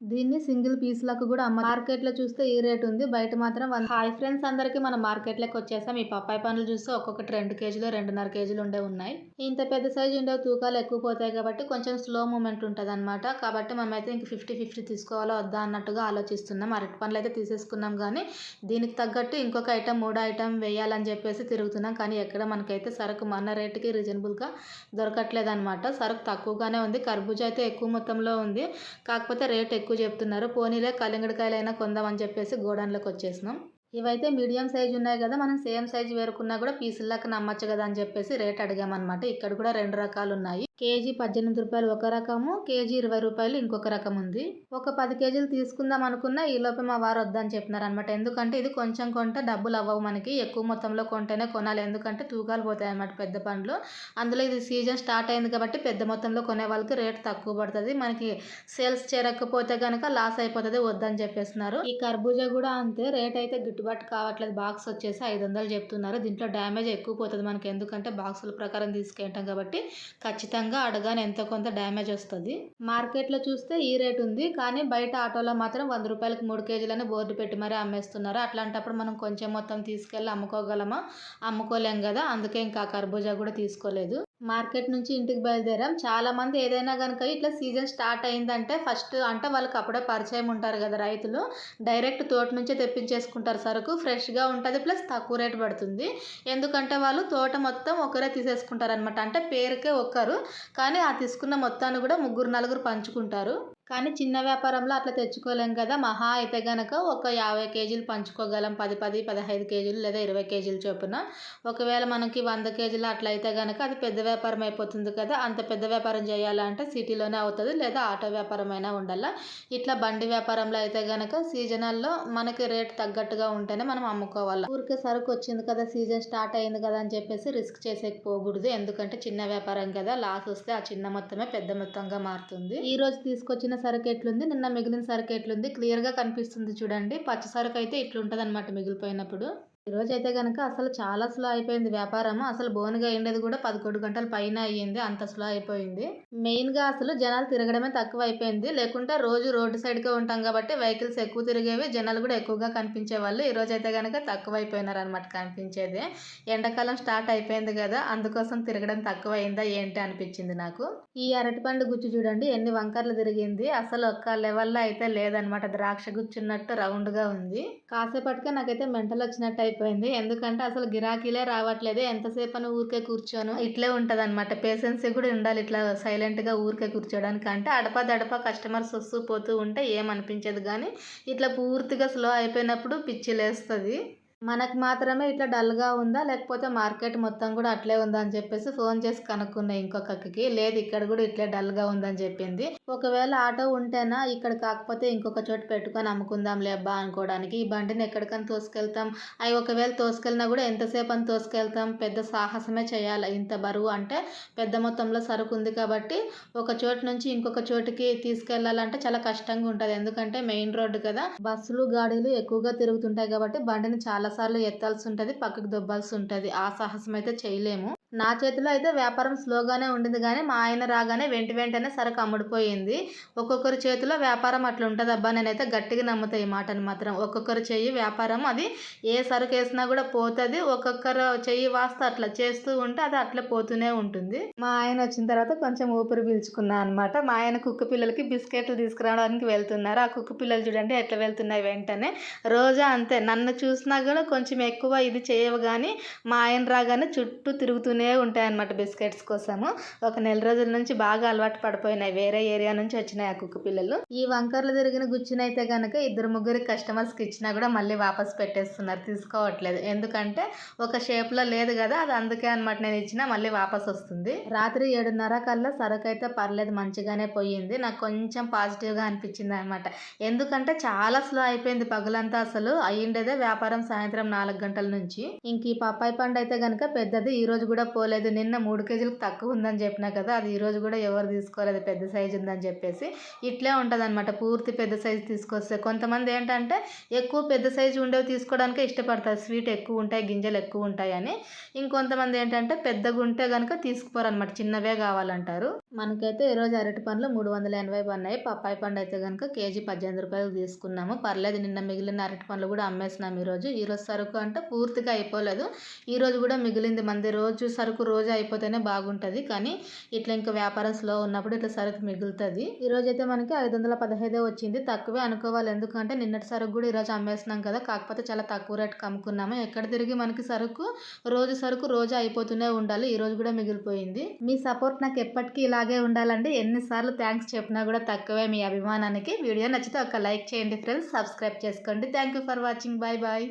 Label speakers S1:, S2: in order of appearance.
S1: దీన్ని సింగిల్ పీస్లకు కూడా అమ్మ మార్కెట్లో చూస్తే ఈ రేట్ ఉంది. బయట మాత్రం వన్ హాయ్ ఫ్రెండ్స్ అందరికీ మనం మార్కెట్లోకి వచ్చేసాం. ఈ పప్పాయి పండ్లు చూస్తే ఒక్కొక్కటి రెండు కేజీలు రెండున్నర కేజీలు ఉండే ఉన్నాయి. ఇంత పెద్ద సైజు ఉండే తూకాలు ఎక్కువ పోతాయి కాబట్టి కొంచెం స్లో మూమెంట్ ఉంటుంది అనమాట కాబట్టి మనమైతే ఇంక ఫిఫ్టీ ఫిఫ్టీ తీసుకోవాలో వద్దా అన్నట్టుగా ఆలోచిస్తున్నాం. అరటి పండ్లు అయితే తీసేసుకున్నాం కానీ దీనికి తగ్గట్టు ఇంకొక ఐటమ్ మూడో ఐటమ్ వేయాలని చెప్పేసి తిరుగుతున్నాం. కానీ ఎక్కడ మనకైతే సరుకు మన రేటుకి రీజనబుల్గా దొరకట్లేదు అనమాట సరుకు తక్కువగానే ఉంది. కర్బూజా అయితే ఎక్కువ మొత్తంలో ఉంది. కాకపోతే రేట్ ఎక్కువ చెప్తున్నారు పోనీలే కలింగడికాయలైనా కొందామని చెప్పేసి గోడౌన్లోకి వచ్చేసినాం. ఇవైతే మీడియం సైజ్ ఉన్నాయి కదా మనం సేమ్ సైజ్ వేరుకున్నా కూడా పీసుల్లాగా నమ్మచ్చు కదా అని చెప్పేసి రేట్ అడిగామన్నమాట. ఇక్కడ కూడా రెండు రకాలు ఉన్నాయి. కేజీ పద్దెనిమిది రూపాయలు ఒక రకము కేజీ ఇరవై రూపాయలు ఇంకొక రకం ఉంది. ఒక పది కేజీలు తీసుకుందాం అనుకున్నా ఈ లోపే మా వారు వద్దని చెప్పినారనమాట ఎందుకంటే ఇది కొంచెం కొంటే డబ్బులు అవ్వవు మనకి. ఎక్కువ మొత్తంలో కొంటేనే కొనాలి. ఎందుకంటే తూకాలు పోతాయి అనమాట పెద్ద పండ్లు. అందులో ఇది సీజన్ స్టార్ట్ అయింది కాబట్టి పెద్ద మొత్తంలో కొనే వాళ్ళకి రేట్ తక్కువ పడుతుంది. మనకి సేల్స్ చేరకపోతే కనుక లాస్ అయిపోతుంది వద్దని చెప్పేస్తున్నారు. ఈ కర్బూజా కూడా అంతే రేట్ అయితే గిట్టుబాటు కావట్లేదు బాక్స్ వచ్చేసి ఐదు వందలు చెప్తున్నారు. దీంట్లో డ్యామేజ్ ఎక్కువ పోతుంది మనకి. ఎందుకంటే బాక్సుల ప్రకారం తీసుకెళ్ళటం కాబట్టి ఖచ్చితంగా అడగానే ఎంతో కొంత డ్యామేజ్ వస్తుంది. మార్కెట్లో చూస్తే ఈ రేట్ ఉంది. కానీ బయట ఆటోలో మాత్రం వంద రూపాయలకి మూడు కేజీలని బోర్డు పెట్టి మరీ అమ్మేస్తున్నారు. అట్లాంటప్పుడు మనం కొంచెం మొత్తం తీసుకెళ్ళి అమ్ముకోగలమా? అమ్ముకోలేం కదా. అందుకే ఇంకా కర్బూజా కూడా తీసుకోలేదు. మార్కెట్ నుంచి ఇంటికి బయలుదేరాం. చాలా మంది ఏదైనా కనుక ఇట్లా సీజన్ స్టార్ట్ అయిందంటే ఫస్ట్ అంటే వాళ్ళకి అప్పుడే పరిచయం ఉంటారు కదా రైతులు. డైరెక్ట్ తోట నుంచే తెప్పించేసుకుంటారు సరుకు. ఫ్రెష్గా ఉంటుంది ప్లస్ తక్కువ రేటు పడుతుంది. ఎందుకంటే వాళ్ళు తోట మొత్తం ఒకరే తీసేసుకుంటారు అనమాట అంటే పేరుకే ఒక్కరు. కానీ ఆ తీసుకున్న మొత్తాన్ని కూడా ముగ్గురు నలుగురు పంచుకుంటారు. కానీ చిన్న వ్యాపారంలో అట్లా తెచ్చుకోలేం కదా. మహా అయితే గనక ఒక యాభై కేజీలు పంచుకోగలం. పది పది పదహైదు కేజీలు లేదా ఇరవై కేజీలు చొప్పున. ఒకవేళ మనకి వంద కేజీలు అట్లా అయితే గనక అది పెద్ద వ్యాపారం అయిపోతుంది కదా. అంత పెద్ద వ్యాపారం చేయాలంటే సిటీలోనే అవుతుంది లేదా ఆటో వ్యాపారం అయినా ఉండాలా. ఇట్లా బండి వ్యాపారంలో అయితే గనక సీజనల్లో మనకి రేట్ తగ్గట్టుగా ఉంటేనే మనం అమ్ముకోవాలి. ఊరికే సరుకు వచ్చింది కదా సీజన్ స్టార్ట్ అయింది కదా అని చెప్పేసి రిస్క్ చేసేకి పోకూడదు. ఎందుకంటే చిన్న వ్యాపారం కదా. లాస్ వస్తే ఆ చిన్న మొత్తమే పెద్ద మొత్తంగా మారుతుంది. ఈ రోజు తీసుకొచ్చిన సరుకు ఎట్లుంది నిన్న మిగిలిన సరుకు ఎట్లుంది క్లియర్గా కనిపిస్తుంది చూడండి. పచ్చ సరుకు అయితే ఇట్లుంటుంది అనమాట మిగిలిపోయినప్పుడు. ఈరోజు అయితే కనుక అసలు చాలా స్లో అయిపోయింది వ్యాపారం అసలు బోనుగా అయ్యేది కూడా పదకొండు గంటల పైన అయ్యింది. అంత స్లో అయిపోయింది. మెయిన్గా అసలు జనాలు తిరగడమే తక్కువ అయిపోయింది లేకుంటే రోజు రోడ్డు సైడ్కే ఉంటాం కాబట్టి వెహికల్స్ ఎక్కువ తిరిగేవి. జనాలు కూడా ఎక్కువగా కనిపించే వాళ్ళు ఈరోజు అయితే కనుక తక్కువ అయిపోయినారు అనమాట కనిపించేది. ఎండాకాలం స్టార్ట్ అయిపోయింది కదా అందుకోసం తిరగడం తక్కువ అయిందా ఏంటి అనిపించింది నాకు. ఈ అరటిపండు గుచ్చు చూడండి ఎన్ని వంకర్లు తిరిగింది. అసలు ఒక్క లెవెల్లో అయితే లేదనమాట ద్రాక్ష గుచ్చున్నట్టు రౌండ్గా ఉంది. కాసేపటికే నాకైతే మెంటలు వచ్చినట్టు అయిపోయింది. ఎందుకంటే అసలు గిరాకీలే రావట్లేదు. ఎంతసేపు అని ఊరికే కూర్చోను. ఇట్లే ఉంటుంది అనమాట పేషెన్సీ కూడా ఉండాలి ఇట్లా సైలెంట్గా ఊరికే కూర్చోడానికి. అంటే అడప దడప కస్టమర్స్ వస్తూ పోతూ ఉంటే ఏమనిపించదు. కానీ ఇట్లా పూర్తిగా స్లో అయిపోయినప్పుడు పిచ్చి లేస్తుంది మనకు మాత్రమే ఇట్లా డల్గా ఉందా? లేకపోతే మార్కెట్ మొత్తం కూడా అట్లే ఉందా? అని చెప్పేసి ఫోన్ చేసి కనుక్కున్నాయి ఇంకొక అక్కకి లేదు ఇక్కడ కూడా ఇట్లే డల్గా ఉందని చెప్పింది. ఒకవేళ ఆటో ఉంటేనా? ఇక్కడ కాకపోతే ఇంకొక చోట పెట్టుకొని అమ్ముకుందాం లేబ్బా అనుకోవడానికి. ఈ బండిని ఎక్కడికైనా తోసుకెళ్తాం. అవి ఒకవేళ తోసుకెళ్ళినా కూడా ఎంతసేపు అని తోసుకెళ్తాం? పెద్ద సాహసమే చేయాలి. ఇంత బరువు అంటే పెద్ద మొత్తంలో సరుకు ఉంది కాబట్టి ఒక చోటు నుంచి ఇంకొక చోటుకి తీసుకెళ్ళాలంటే చాలా కష్టంగా ఉంటుంది. ఎందుకంటే మెయిన్ రోడ్డు కదా. బస్సులు గాడీలు ఎక్కువగా తిరుగుతుంటాయి కాబట్టి బండిని చాలా చాలాసార్లు ఎత్తాల్సి ఉంటుంది పక్కకు దొబ్బాల్సి ఉంటుంది. ఆ సాహసం అయితే చేయలేము. నా చేతిలో అయితే వ్యాపారం స్లోగానే ఉండింది కానీ మా ఆయన రాగానే వెంట వెంటనే సరుకు అమ్ముడిపోయింది. ఒక్కొక్కరి చేతిలో వ్యాపారం అట్లా ఉంటుంది అబ్బా నేనైతే గట్టిగా నమ్ముతాయి ఈ మాటను మాత్రం. ఒక్కొక్కరు చెయ్యి వ్యాపారం అది ఏ సరుకు వేసినా కూడా పోతుంది. ఒక్కొక్కరు చెయ్యి వాస్తే అట్లా చేస్తూ ఉంటే అది అట్లా పోతూనే ఉంటుంది. మా ఆయన వచ్చిన తర్వాత కొంచెం ఊపిరి పీల్చుకున్నా అనమాట మా ఆయన కుక్క పిల్లలకి బిస్కెట్లు తీసుకురావడానికి వెళ్తున్నారు. ఆ కుక్క పిల్లలు చూడండి ఎట్లా వెళ్తున్నాయి వెంటనే. రోజా అంతే నన్ను చూసినా కూడా కొంచెం ఎక్కువ ఇది చేయవు కానీ మా ఆయన రాగానే చుట్టూ తిరుగుతూనే ఉంటాయి అన్నమాట బిస్కెట్స్ కోసము. ఒక నెల రోజుల నుంచి బాగా అలవాటు పడిపోయినాయి. వేరే ఏరియా నుంచి వచ్చినాయి ఆ కుక్క పిల్లలు. ఈ వంకర్లు తిరిగిన గుచ్చినైతే కనుక ఇద్దరు ముగ్గురు కస్టమర్స్కి ఇచ్చినా కూడా మళ్ళీ వాపస్ పెట్టేస్తున్నారు. తీసుకోవట్లేదు. ఎందుకంటే ఒక షేప్లో లేదు కదా అది అందుకే అనమాట నేను ఇచ్చిన మళ్ళీ వాపస్ వస్తుంది. రాత్రి ఏడున్నర కల్లా సరుకు అయితే పర్లేదు మంచిగానే పోయింది. నాకు కొంచెం పాజిటివ్గా అనిపించింది అనమాట ఎందుకంటే చాలా స్లో అయిపోయింది పగులంతా అసలు. అయ్యిండేదే వ్యాపారం సాయంత్రం నాలుగు గంటల నుంచి. ఇంక ఈ పప్పాయి పండు అయితే కనుక పెద్దది. ఈ రోజు కూడా పోలేదు. నిన్న మూడు కేజీలకు తక్కువ ఉందని చెప్పినా కదా అది ఈరోజు కూడా ఎవరు తీసుకోలేదు. పెద్ద సైజు ఉందని చెప్పేసి ఇట్లే ఉంటుందన్నమాట. పూర్తి పెద్ద సైజు తీసుకొస్తే కొంతమంది ఏంటంటే ఎక్కువ పెద్ద సైజు ఉండేవి తీసుకోవడానికే ఇష్టపడతారు. స్వీట్ ఎక్కువ ఉంటాయి గింజలు ఎక్కువ ఉంటాయని. ఇంకొంతమంది ఏంటంటే పెద్దగా ఉంటే కనుక తీసుకుపోరు అనమాట చిన్నవే కావాలంటారు. మనకైతే ఈరోజు అరటి పండ్లు మూడు వందల ఎనభై పన్నాయి పప్పాయి పండు అయితే కనుక కేజీ పద్దెనిమిది రూపాయలు తీసుకున్నాము. పర్లేదు నిన్న మిగిలిన అరటి పండ్లు కూడా అమ్మేసినాము ఈరోజు. ఈరోజు సరుకు అంటే పూర్తిగా అయిపోలేదు. ఈరోజు కూడా మిగిలింది మంది రోజు సరుకు రోజు అయిపోతేనే బాగుంటుంది. కానీ ఇట్లా ఇంకా వ్యాపారం స్లో ఉన్నప్పుడు ఇట్లా సరుకు మిగులుతుంది. ఈరోజు అయితే మనకి ఐదు వందల పదహైదే వచ్చింది. తక్కువే అనుకోవాలి. ఎందుకంటే నిన్నటి సరుకు కూడా ఈరోజు అమ్మేసినాం కదా. కాకపోతే చాలా తక్కువ రేటుకి అమ్ముకున్నాము. ఎక్కడ తిరిగి మనకి సరుకు రోజు సరుకు రోజు అయిపోతూనే ఉండాలి. ఈరోజు కూడా మిగిలిపోయింది. మీ సపోర్ట్ నాకు ఎప్పటికీ ఇలా ఇలాగే ఉండాలండి. ఎన్నిసార్లు థ్యాంక్స్ చెప్పినా కూడా తక్కువే మీ అభిమానానికి. వీడియో నచ్చితే ఒక లైక్ చేయండి ఫ్రెండ్స్. సబ్స్క్రైబ్ చేసుకోండి. Thank you for watching. Bye bye